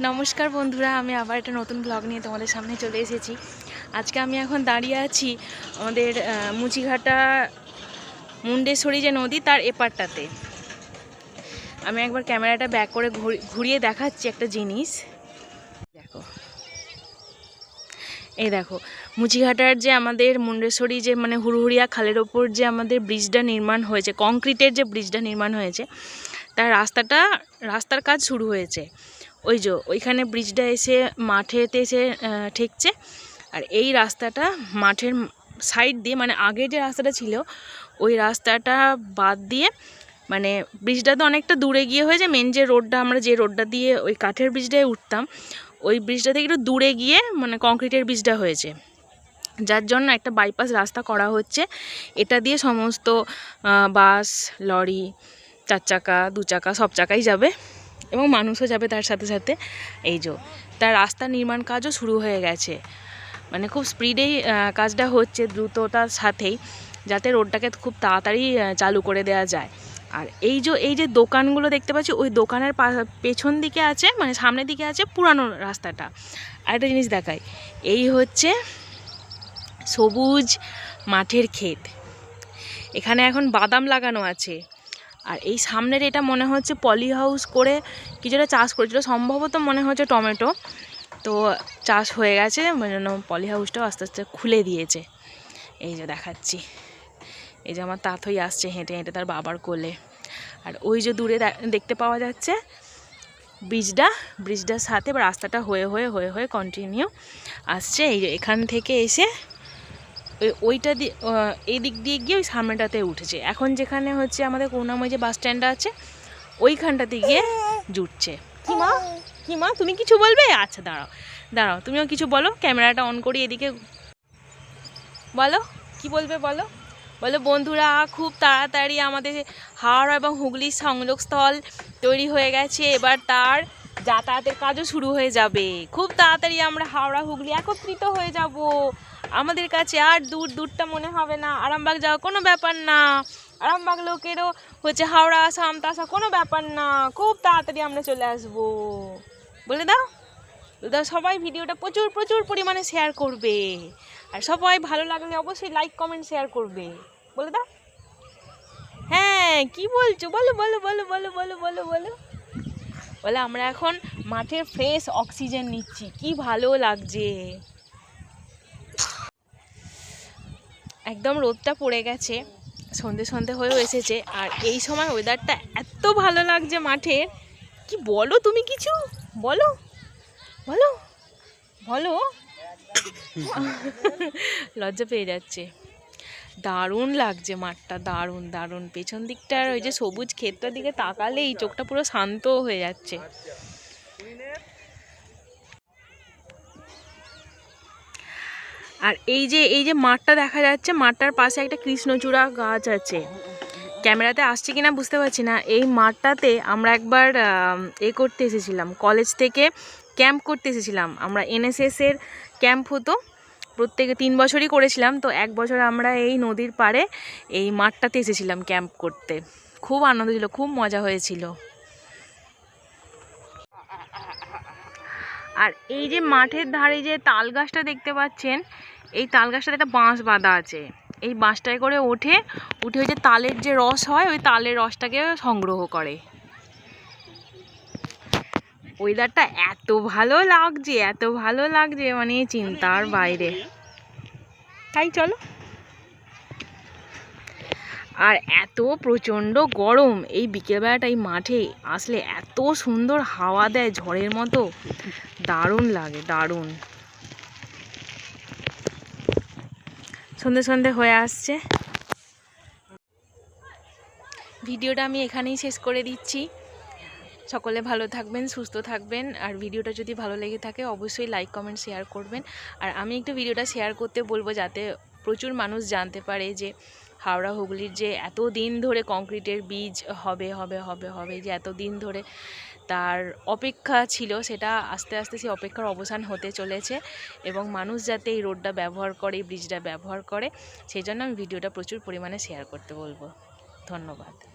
নমস্কার বন্ধুরা, আমি আবার একটা নতুন ব্লগ নিয়ে তোমাদের সামনে চলে এসেছি। আজকে আমি এখন দাঁড়িয়ে আছি আমাদের মুচিঘাটা মুন্ডেশ্বরী যে নদী, তার এপারটাতে। আমি একবার ক্যামেরাটা ব্যাক করে ঘুরি- ঘুরিয়ে দেখাচ্ছি একটা জিনিস। দেখো। এই দেখো, মুচিঘাটার যে আমাদের মুন্ডেশ্বরী যে মানে হুড়হুড়িয়া খালের ওপর যে আমাদের ব্রিজটা নির্মাণ হয়েছে কংক্রিটের যে ব্রিজটা নির্মাণ হয়েছে, তার রাস্তাটা, রাস্তার কাজ শুরু হয়েছে। ওই যে ওইখানে ব্রিজটা এসে মাঠেতে এসে ঠেকছে। আর এই রাস্তাটা মাঠের সাইড দিয়ে মানে আগে যে রাস্তাটা ছিল, ওই রাস্তাটা বাদ দিয়ে মানে ব্রিজটা তো অনেকটা দূরে গিয়ে হয়েছে। মেন যে রোডটা আমরা যে রোডটা দিয়ে ওই কাঠের ব্রিজটায় উঠতাম, ওই ব্রিজটা থেকে একটু দূরে গিয়ে মানে কংক্রিটের ব্রিজটা হয়েছে। যার জন্য একটা বাইপাস রাস্তা করা হচ্ছে। এটা দিয়ে সমস্ত বাস লরি চার চাকা, দু চাকা, সব চাকাই যাবে। এবং মানুষও যাবে তার সাথে সাথে। এই যে, তার রাস্তা নির্মাণ কাজও শুরু হয়ে গেছে। মানে খুব স্পিডেই কাজটা হচ্ছে দ্রুততার সাথেই, যাতে রোডটাকে খুব তাড়াতাড়ি চালু করে দেওয়া যায়। আর এই যে এই যে দোকানগুলো দেখতে পাচ্ছি, ওই দোকানের পেছন দিকে আছে মানে সামনের দিকে আছে পুরানো রাস্তাটা। আর একটা জিনিস দেখাই, এই হচ্ছে সবুজ মাঠের ক্ষেত। এখানে এখন বাদাম লাগানো আছে। আর এই সামনের এটা মনে হচ্ছে পলি হাউস করে কিছুটা চাষ করেছিল। সম্ভবত মনে হচ্ছে টমেটো। তো চাষ হয়ে গেছে, ওই জন্য পলি হাউসটাও আস্তে আস্তে খুলে দিয়েছে। এই যে দেখাচ্ছি। এই যে আমার তাথই আসছে হেঁটে হেঁটে তার বাবার কোলে। আর ওই যে দূরে দেখতে পাওয়া যাচ্ছে ব্রিজটা। ব্রিজটার সাথে রাস্তাটা হয়ে হয়ে হয়ে হয়ে কন্টিনিউ আসছে। এই যে এখান থেকে এসে ওই, ওইটা দিয়ে এই দিক দিয়ে গিয়ে ওই সামনেটাতে উঠেছে। এখন যেখানে হচ্ছে আমাদের করুণাময় যে বাস স্ট্যান্ডটা আছে, ওইখানটাতে গিয়ে জুটছে। কি মা কি মা তুমি কিছু বলবে? আচ্ছা দাঁড়াও দাঁড়াও, তুমিও কিছু বলো, ক্যামেরাটা অন করি এদিকে। বলো, কি বলবে বলো? বলো, বন্ধুরা, খুব তাড়াতাড়ি আমাদের হাওড়া এবং হুগলির সংযোগস্থল তৈরি হয়ে গেছে। এবার তার যাতায়াতের কাজও শুরু হয়ে যাবে। খুব তাড়াতাড়ি আমরা হাওড়া, হুগলি একত্রিত হয়ে যাব। আমাদের কাছে আর দূর দূরটা মনে হবে না। আরামবাগ যাওয়া কোনো ব্যাপার না। আরামবাগ লোকেরও হচ্ছে হাওড়া আসা, আমতা আসা কোনো ব্যাপার না। খুব তাড়াতাড়ি আমরা চলে আসব। বলে দাও। বলে দাও, সবাই ভিডিওটা প্রচুর প্রচুর পরিমাণে শেয়ার করবে। আর সবাই ভালো লাগলে অবশ্যই লাইক কমেন্ট শেয়ার করবে। বলে দাও। হ্যাঁ কি বলছো? বলো বলো বলো বলো বলো বলো বলো। বলে, আমরা এখন মাঠে ফ্রেশ অক্সিজেন নিচ্ছি। কি ভালো লাগছে। একদম রোদটা পড়ে গেছে, সন্ধে সন্ধে হয়েও এসেছে, আর এই সময় ওয়েদারটা এত ভালো লাগছে মাঠে। কি বলো তুমি কিছু? বলো। বলো। বলো। লজ্জা পেয়ে যাচ্ছে। দারুণ লাগছে মাঠটা, দারুণ দারুণ। পেছন দিকটার ওই যে সবুজ ক্ষেতটার দিকে তাকালেই চোখটা পুরো শান্ত হয়ে যাচ্ছে। আর এই যে এই যে মাঠটা দেখা যাচ্ছে, মাঠটার পাশে একটা কৃষ্ণচূড়া গাছ আছে। ক্যামেরাতে আসছে কিনা বুঝতে পারছি না। এই মাঠটাতে আমরা একবার এ করতে এসেছিলাম। কলেজ থেকে ক্যাম্প করতে এসেছিলাম। আমরা এনএসএসের ক্যাম্প হতো। প্রত্যেকে তিন বছরই করেছিলাম, তো এক বছর আমরা এই নদীর পাড়ে এই মাঠটাতে এসেছিলাম ক্যাম্প করতে। খুব আনন্দ ছিল, খুব মজা হয়েছিল। আর এই যে মাঠের ধারে যে তাল গাছটা দেখতে পাচ্ছেন, এই তাল গাছটাতে একটা বাঁশ বাঁধা আছে। এই বাঁশটায় করে ওঠে, উঠে ওই যে তালের যে রস হয়, ওই তালের রসটাকে সংগ্রহ করে। ওয়েদারটা এত ভালো লাগছে, এত ভালো লাগছে মানে চিন্তার বাইরে। তাই চলো। আর এত প্রচণ্ড গরম, এই বিকেলবেলাটা এই মাঠে আসলে এত সুন্দর হাওয়া দেয় ঝড়ের মতো। দারুণ লাগে, দারুণ। সন্ধে সন্ধে হয়ে আসছে। ভিডিওটা আমি এখানেই শেষ করে দিচ্ছি। সকলে ভালো থাকবেন, সুস্থ থাকবেন। আর ভিডিওটা যদি ভালো লেগে থাকে, অবশ্যই লাইক কমেন্ট শেয়ার করবেন। আর আমি একটু ভিডিওটা শেয়ার করতে বলব যাতে প্রচুর মানুষ জানতে পারে যে হাওড়া হুগলির যে এত দিন ধরে কংক্রিটের বীজ হবে হবে হবে হবে, যে এত দিন ধরে তার অপেক্ষা ছিল, সেটা আস্তে আস্তে সেই অপেক্ষার অবসান হতে চলেছে। এবং মানুষ যাতে এই রোডটা ব্যবহার করে, এই ব্রিজটা ব্যবহার করে, সেই জন্য আমি ভিডিওটা প্রচুর পরিমাণে শেয়ার করতে বলব। ধন্যবাদ।